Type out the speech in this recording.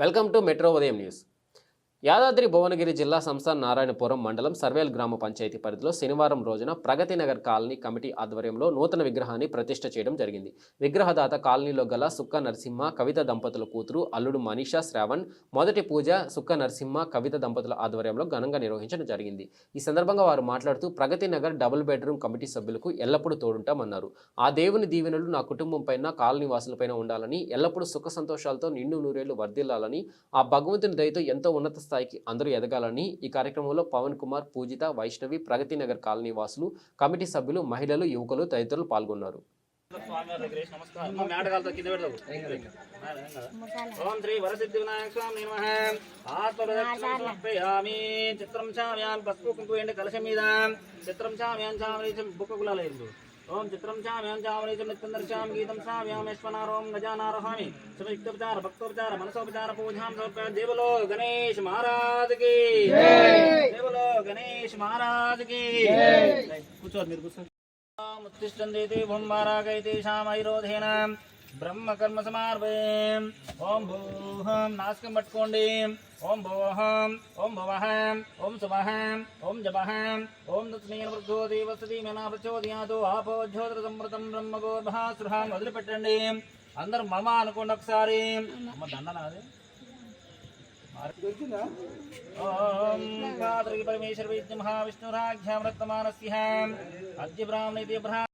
Welcome to metro ఉదయం news Yadadri Bhuvanagiri జిల్లా సంస్థ నారాయణపురం మండలం సర్వేల్ గ్రామ పంచాయతీ పరిధిలో శనివారం రోజున ప్రగతి నగర్ కాలనీ కమిటీ ఆధ్వర్యంలో నూతన విగ్రహాన్ని ప్రతిష్ట చేయడం జరిగింది. విగ్రహదాత కాలనీలో గల సుక్క నరసింహ కవిత దంపతుల కూతురు అల్లుడు మనీషా శ్రావణ్ మొదటి పూజ సుక్క నరసింహ కవిత దంపతుల ఆధ్వర్యంలో ఘనంగా నిర్వహించడం జరిగింది. ఈ సందర్భంగా వారు మాట్లాడుతూ Pragati Nagar double bedroom committee సభ్యులకు ఎల్లప్పుడూ తోడుంటామన్నారు. ఆ దేవుని దీవెనలు నా కుటుంబం పైన కాలనీ వాసులపైన ఉండాలని ఎల్లప్పుడూ సుఖ సంతోషాలతో నిండు నూరేళ్ళు వర్ధిల్లాలని ఆ భగవంతుని దయతో ఎంతో ఉన్నత స్థాయికి అందరూ ఎదగాలని ఈ కార్యక్రమంలో పవన్ కుమార్ పూజిత వైష్ణవి ప్రగతి నగర్ కాలనీ వాసులు కమిటీ సభ్యులు మహిళలు యువకులు తదితరులు పాల్గొన్నారు. ఓం శ్రీ వరసిద్ధి వినాయక స్వామి నమ. చిత్రం చామ్యాన్ పసుపు కుంకు కలశం మీద చిత్రం చామ్యాం చామరీచం బుక్క గులాలేదు ओम चित्रम चाम्याम चंद्र चाम गीतम साम्याम ऐश्वनारोम गजानारोहामि। समयुक्तोपचार भक्तोपचार मनसोपचार पूजाम सब समर्पय। देवलो गणेश महाराज की। देवलो गणेश महाराज की। कुछ और मेरे को उत्तिष्ठन्ति ब्रह्मारागैते शामैरोधेन। భూమారాగైతేషామైరోధేన బ్రహ్మకర్మ సమార్భే ఓం భూహం నాస్కం పట్టుకోండి. ఓం భోహం ఓం భవః ఓం శుభః ఓం జపః ఓం తస్మేన వృద్ధో దేవసతి మేనా ప్రచోదయాతో ఆపో జ్యోతిర సంవృతం బ్రహ్మగోర్భాసురహాం వదిలిపెట్టండి. అందరూ మమ అనుకోండి ఒకసారి. అమ్మ దండనాది ఓం పాత్రికి పరమేశ్వర విద్య మహావిష్ణురాజ్ఞామృతమానస్య అద్య బ్రాహ్మణి బ్రహ్మ